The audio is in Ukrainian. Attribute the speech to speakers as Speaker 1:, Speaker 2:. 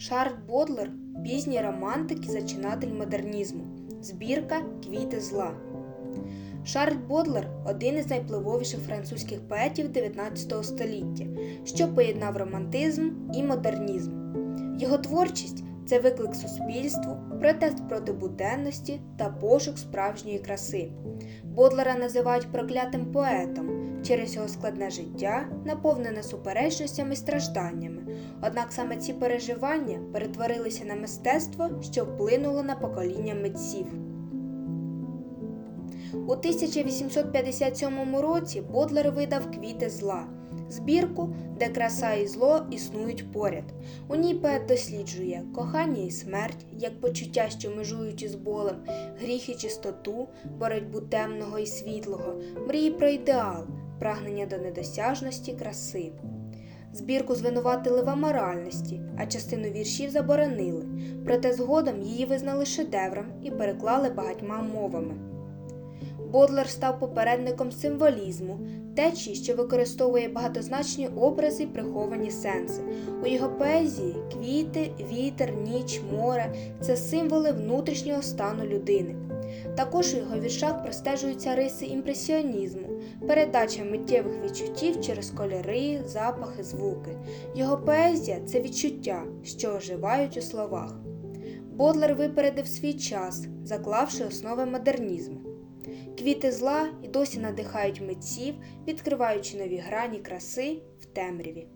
Speaker 1: Шарль Бодлер пізній романтик і зачинатель модернізму. Збірка Квіти зла. Шарль Бодлер один із найпливовіших французьких поетів 19 століття, що поєднав романтизм і модернізм. Його творчість це виклик суспільству, протест проти буденності та пошук справжньої краси. Бодлера називають проклятим поетом через його складне життя, наповнене суперечностями і стражданнями. Однак саме ці переживання перетворилися на мистецтво, що вплинуло на покоління митців. У 1857 році Бодлер видав Квіти зла, збірку, де краса і зло існують поряд. У ній поет досліджує кохання і смерть, як почуття, що межують із болем, гріх і чистоту, боротьбу темного і світлого, мрії про ідеал, прагнення до недосяжності краси. Збірку звинуватили в аморальності, а частину віршів заборонили, проте згодом її визнали шедевром і переклали багатьма мовами. Бодлер став попередником символізму, течії, що використовує багатозначні образи й приховані сенси. У його поезії квіти, вітер, ніч, море це символи внутрішнього стану людини. Також у його віршах простежуються риси імпресіонізму, передача миттєвих відчуттів через кольори, запахи, звуки. Його поезія це відчуття, що оживають у словах. Бодлер випередив свій час, заклавши основи модернізму. Квіти зла і досі надихають митців, відкриваючи нові грані краси в темряві.